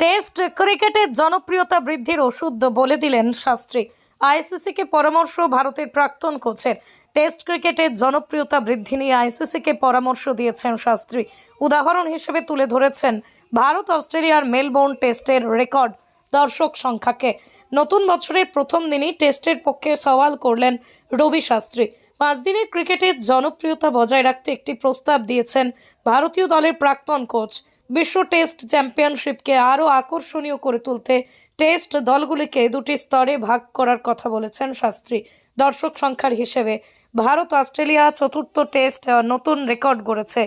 Test ক্রিকেটের জনপ্রিয়তা বৃদ্ধির ওষুধ বলে দিলেন শাস্ত্রী। আইসিসিকে পরামর্শ ভারতের প্রাক্তন কোচের। টেস্ট ক্রিকেটের জনপ্রিয়তা বৃদ্ধি নিয়ে আইসিসিকে পরামর্শ দিয়েছেন শাস্ত্রী। উদাহরণ হিসেবে তুলে ধরেছেন ভারত অস্ট্রেলিয়ার মেলবোর্ন টেস্টের রেকর্ড দর্শক সংখ্যাকে। নতুন বছরের প্রথম দিনই টেস্টের পক্ষে সওয়াল করলেন রবি শাস্ত্রী। পাঁচ দিনের ক্রিকেটের জনপ্রিয়তা বজায় রাখতে একটি প্রস্তাব দিয়েছেন ভারতীয় দলের প্রাক্তন কোচ। বিশ্ব টেস্ট চ্যাম্পিয়নশিপকে আরও আকর্ষণীয় করে তুলতে টেস্ট দলগুলিকে দুটি স্তরে ভাগ করার কথা বলেছেন শাস্ত্রী। দর্শক সংখ্যার হিসেবে ভারত, অস্ট্রেলিয়া চতুর্থ টেস্ট নতুন রেকর্ড গড়েছে।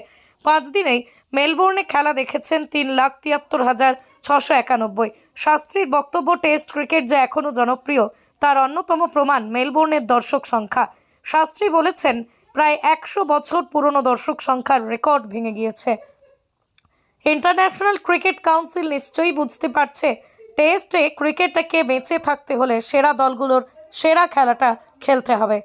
পাঁচ দিনেই মেলবোর্নে খেলা দেখেছেন তিন লাখ তিয়াত্তর হাজার ছশো একানব্বই। শাস্ত্রীর বক্তব্য, টেস্ট ক্রিকেট যে এখনও জনপ্রিয়, তার অন্যতম প্রমাণ মেলবোর্নের দর্শক সংখ্যা। শাস্ত্রী বলেছেন, প্রায় একশো বছর পুরনো দর্শক সংখ্যার রেকর্ড ভেঙে গিয়েছে। ইন্টারন্যাশনাল ক্রিকেট কাউন্সিল নিশ্চয়ই বুঝতে পারছে, টেস্টে ক্রিকেটটাকে বেঁচে থাকতে হলে সেরা দলগুলোর সেরা খেলাটা খেলতে হবে।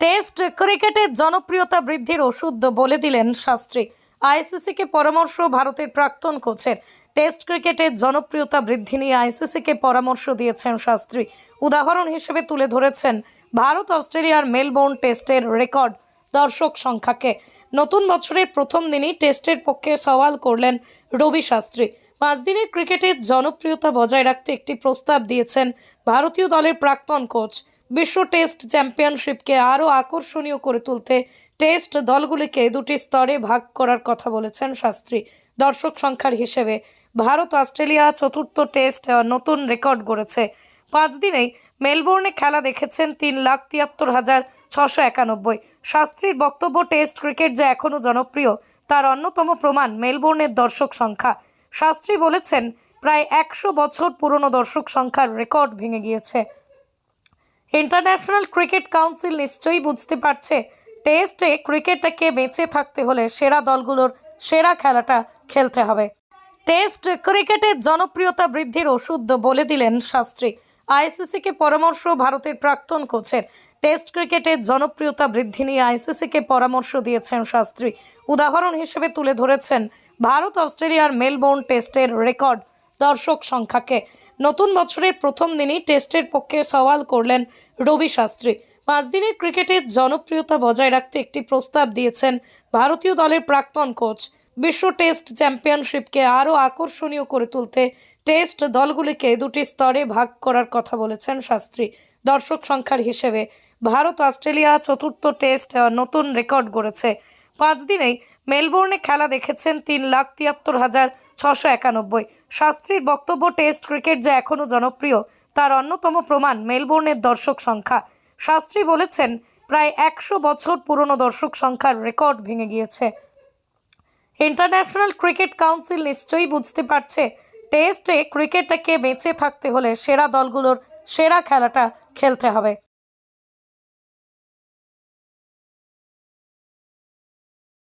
টেস্ট ক্রিকেটের জনপ্রিয়তা বৃদ্ধির ওষুধ বলে দিলেন শাস্ত্রী। আইসিসিকে পরামর্শ ভারতের প্রাক্তন কোচের। টেস্ট ক্রিকেটের জনপ্রিয়তা বৃদ্ধি নিয়ে আইসিসিকে পরামর্শ দিয়েছেন শাস্ত্রী। উদাহরণ হিসেবে তুলে ধরেছেন ভারত অস্ট্রেলিয়ার মেলবোর্ন টেস্টের রেকর্ড দর্শক সংখ্যাকে। নতুন বছরের প্রথম দিনই টেস্টের পক্ষে সওয়াল করলেন রবি শাস্ত্রী। পাঁচ দিনের ক্রিকেটের জনপ্রিয়তা বজায় রাখতে একটি প্রস্তাব দিয়েছেন ভারতীয় দলের প্রাক্তন কোচ। বিশ্ব টেস্ট চ্যাম্পিয়নশিপকে আরও আকর্ষণীয় করে তুলতে টেস্ট দলগুলিকে দুটি স্তরে ভাগ করার কথা বলেছেন শাস্ত্রী। দর্শক সংখ্যার হিসেবে ভারত অস্ট্রেলিয়া চতুর্থ টেস্ট নতুন রেকর্ড গড়েছে। পাঁচ দিনেই মেলবোর্নে খেলা দেখেছেন তিন লাখ তিয়াত্তর হাজার ছশো একানব্বই। শাস্ত্রীর বক্তব্য, টেস্ট ক্রিকেট যে এখনও জনপ্রিয়, তার অন্যতম প্রমাণ মেলবোর্নের দর্শক সংখ্যা। শাস্ত্রী বলেছেন, প্রায় একশো বছর পুরনো দর্শক সংখ্যার রেকর্ড ভেঙে গিয়েছে। ইন্টারন্যাশনাল ক্রিকেট কাউন্সিল নিশ্চয়ই বুঝতে পারছে, টেস্টে ক্রিকেটটাকে বেঁচে থাকতে হলে সেরা দলগুলোর সেরা খেলাটা খেলতে হবে। টেস্ট ক্রিকেটের জনপ্রিয়তা বৃদ্ধির ওষুধ বলে দিলেন শাস্ত্রী। আইসিসিকে পরামর্শ ভারতের প্রাক্তন কোচের। টেস্ট ক্রিকেটের জনপ্রিয়তা বৃদ্ধি নিয়ে আইসিসিকে পরামর্শ দিয়েছেন শাস্ত্রী। উদাহরণ হিসেবে তুলে ধরেছেন, ভারত অস্ট্রেলিয়ার মেলবোর্ন টেস্টের রেকর্ড দর্শক সংখ্যাকে। নতুন বছরের প্রথম দিনই টেস্টের পক্ষে সওয়াল করলেন রবি শাস্ত্রী। পাঁচ দিনের ক্রিকেটের জনপ্রিয়তা বজায় রাখতে একটি প্রস্তাব দিয়েছেন ভারতীয় দলের প্রাক্তন কোচ। বিশ্ব টেস্ট চ্যাম্পিয়নশিপকে আরও আকর্ষণীয় করে তুলতে টেস্ট দলগুলিকে দুটি স্তরে ভাগ করার কথা বলেছেন শাস্ত্রী। দর্শক সংখ্যার হিসেবে ভারত, অস্ট্রেলিয়া চতুর্থ টেস্ট নতুন রেকর্ড গড়েছে। পাঁচ দিনেই মেলবোর্নে খেলা দেখেছেন তিন লাখ তিয়াত্তর হাজার ছশো একানব্বই। শাস্ত্রীর বক্তব্য, টেস্ট ক্রিকেট যে এখনও জনপ্রিয়, তার অন্যতম প্রমাণ মেলবোর্নের দর্শক সংখ্যা। শাস্ত্রী বলেছেন, প্রায় একশো বছর পুরনো দর্শক সংখ্যার রেকর্ড ভেঙে গিয়েছে। ইন্টারন্যাশনাল ক্রিকেট কাউন্সিল নিশ্চয়ই বুঝতে পারছে, টেস্টে ক্রিকেটটাকে বেঁচে থাকতে হলে সেরা দলগুলোর সেরা খেলাটা খেলতে হবে।